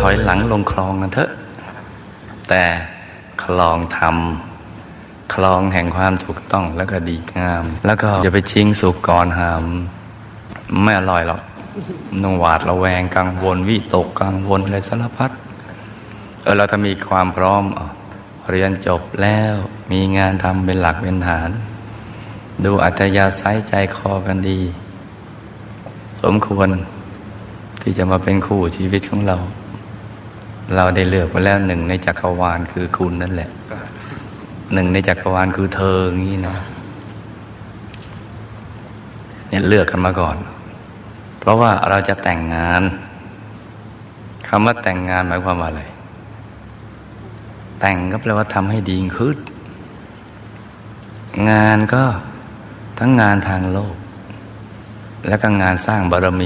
ถอยหลังลงคลองกันเถอะ แต่คลองธรรมคลองแห่งความถูกต้องแล้วก็ดีงาม แล้วก็อย่าไปชิงสุกก่อนหามไม่อร่อยหรอกต้องหวาดระแวงกังวลวิตกกังวลอะไรสารพัดเออเราถ้ามีความพร้อมเรียนจบแล้วมีงานทำเป็นหลักเป็นฐาน ดูอัธยาศัยใจคอกันดี สมควรที่จะมาเป็นคู่ชีวิตของเรา เราได้เลือกมาแล้วหนึ่งในจักรวาลคือคุณนั่นแหละหนึ่งในจักรวาลคือเธออย่างนี้นะเนี่ยเลือกกันมาก่อน เพราะว่าเราจะแต่งงานคำว่าแต่งงานหมายความว่าอะไร แต่งก็แปลว่าทำให้ดีขึ้นงานก็ทั้งงานทางโลก และก็งานสร้างบารมี